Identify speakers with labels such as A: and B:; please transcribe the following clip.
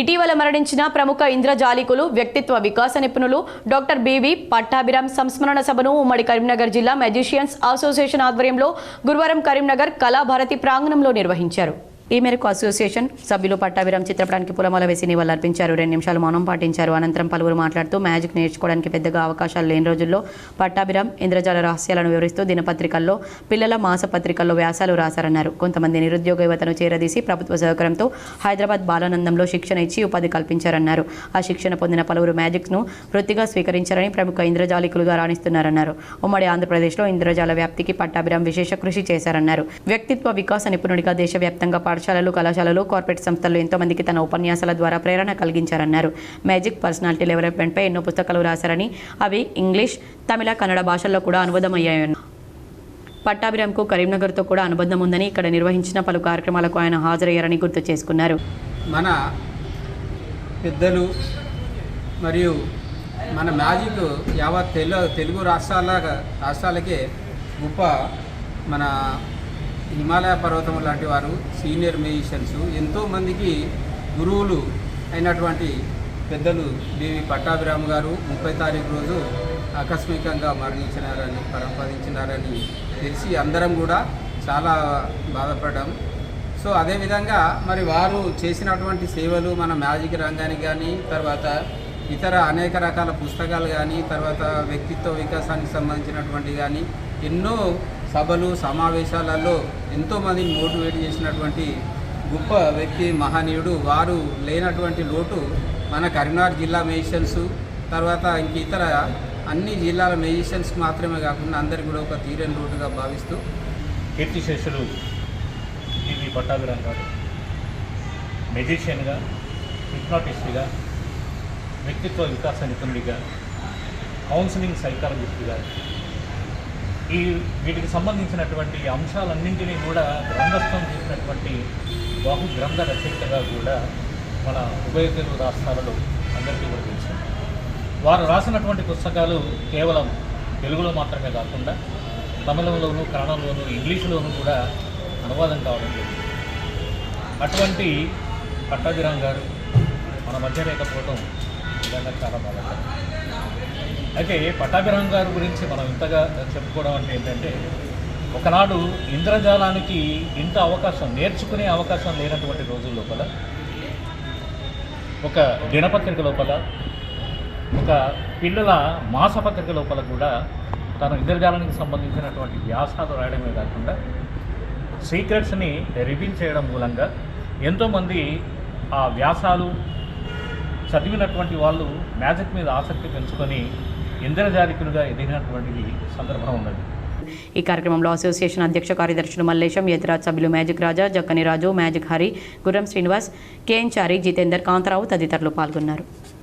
A: ఇటీవల మరణించిన ప్రముఖ ఇంద్రజాలికులు వ్యక్తిత్వ వికాస నిపుణులు డాక్టర్ బివి పట్టాభిరామ్ సంస్మరణ సభను ఉమ్మడి కరీంనగర్ జిల్లా మెజిషియన్స్ అసోసియేషన్ ఆధ్వర్యంలో గురువారం కరీంనగర్ కళాభారతి ప్రాంగణంలో నిర్వహించారు. ఈ మేరకు అసోసియేషన్ సభ్యులు పట్టాభిరామ్ చిత్రపటానికి పూలమాల వేసి నివాళులర్పించారు రెండు నిమిషాలు మౌనం పాటించారు. అనంతరం పలువురు మాట్లాడుతూ మ్యాజిక్ నేర్చుకోవడానికి పెద్దగా అవకాశాలు లేని రోజుల్లో పట్టాభిరామ్ ఇంద్రజాల రహస్యాలను వివరిస్తూ దినపత్రికల్లో పిల్లల మాసపత్రికల్లో వ్యాసాలు రాశారన్నారు. కొంతమంది నిరుద్యోగ యువతను చేరదీసి ప్రభుత్వ సహకారంతో హైదరాబాద్ బాలానందంలో శిక్షణ ఇచ్చి ఉపాధి కల్పించారన్నారు. ఆ శిక్షణ పొందిన పలువురు మ్యాజిక్ను వృత్తిగా స్వీకరించారని ప్రముఖ ఇంద్రజాలికులుగా రాణిస్తున్నారన్నారు. ఉమ్మడి ఆంధ్రప్రదేశ్లో ఇంద్రజాల వ్యాప్తికి పట్టాభిరామ్ విశేష కృషి చేశారన్నారు. వ్యక్తిత్వ వికాస నిపుణుడిగా దేశవ్యాప్తంగా పాఠశాలలు కళాశాలలు కార్పొరేట్ సంస్థల్లో ఎంతో మందికి తన ఉపన్యాసాల ద్వారా ప్రేరణ కలిగించారన్నారు. మ్యాజిక్ పర్సనాలిటీ డెవలప్మెంట్పై ఎన్నో పుస్తకాలు రాశారని అవి ఇంగ్లీష్ తమిళ కన్నడ భాషల్లో కూడా అనువాదమయ్యాయన్నారు పట్టాభిరామ్కు కరీంనగర్తో కూడా అనుబంధం ఉందని ఇక్కడ నిర్వహించిన పలు కార్యక్రమాలకు ఆయన హాజరయ్యారని గుర్తు చేసుకున్నారు.
B: మన పెద్దలు మరియు మన మ్యాజిక్ యావత్ తెలు తెలుగు రాష్ట్రాల రాష్ట్రాలకే గొప్ప మన హిమాలయ పర్వతం లాంటి వారు సీనియర్ మ్యూజిషియన్స్ ఎంతోమందికి గురువులు అయినటువంటి పెద్దలు దేవి పట్టాభిరామ్ గారు ముప్పై తారీఖు రోజు ఆకస్మికంగా మరణించినారని పరంపదించినారని తెలిసి అందరం కూడా చాలా బాధపడ్డాం. సో అదేవిధంగా మరి వారు చేసినటువంటి సేవలు మన మ్యాజిక్ రంగానికి కానీ తర్వాత ఇతర అనేక రకాల పుస్తకాలు కానీ తర్వాత వ్యక్తిత్వ వికాసానికి సంబంధించినటువంటి కానీ ఎన్నో సభలు సమావేశాలలో ఎంతోమందిని మోటివేట్ చేసినటువంటి గొప్ప వ్యక్తి మహనీయుడు. వారు లేనటువంటి లోటు మన కరీంనగర్ జిల్లా మెజిషియన్స్ తర్వాత ఇంక ఇతర అన్ని జిల్లాల మెజిషియన్స్ మాత్రమే కాకుండా అందరికీ కూడా ఒక తీరని లోటుగా భావిస్తూ
C: కీర్తిశేషులు టీవీ పట్టాభిరామ్ గారు. మెజిషియన్గా హిప్నాటిస్ట్గా వ్యక్తిత్వ వికాస నిపుణుడిగా కౌన్సిలింగ్ సైకాలజిస్ట్గా ఈ వీటికి సంబంధించినటువంటి అంశాలన్నింటినీ కూడా గ్రంథస్థం చేసినటువంటి బహు గ్రంథ రచయితగా కూడా మన ఉభయ తెలుగు రాష్ట్రాలలో అందరికీ కూడా తెలుసు. వారు రాసినటువంటి పుస్తకాలు కేవలం తెలుగులో మాత్రమే కాకుండా తమిళంలోను కన్నడంలోను ఇంగ్లీషులోనూ కూడా అనువాదం కావడం జరిగింది. అటువంటి పట్టాభిరామ్ గారు మన మధ్య లేకపోవడం నిజంగా చాలా బాధాకరం. అయితే పట్టాభిరామ్ గారి గురించి మనం ఇంతగా చెప్పుకోవడం అంటే ఏంటంటే ఒకనాడు ఇంద్రజాలానికి ఇంత అవకాశం నేర్చుకునే అవకాశం లేనటువంటి రోజుల లోపల ఒక దినపత్రిక లోపల ఒక పిల్లల మాసపత్రిక లోపల కూడా తన ఇంద్రజాలానికి సంబంధించినటువంటి వ్యాసాలు రాయడమే కాకుండా సీక్రెట్స్ని రివీల్ చేయడం మూలంగా ఎంతోమంది ఆ వ్యాసాలు చదివినటువంటి వాళ్ళు మ్యాజిక్ మీద ఆసక్తి పెంచుకొని ఇంద్రజాలికులుగా ఎదిగినటువంటి సందర్భం ఉన్నది.
A: ఈ కార్యక్రమంలో అసోసియేషన్ అధ్యక్ష కార్యదర్శులు మల్లేశం యతిరాజ్ సభ్యులు magic Raja Jakkani Raju magic Hari Gurram Srinivas KN Chari Jitender Kantha Rao తదితరులు పాల్గొన్నారు.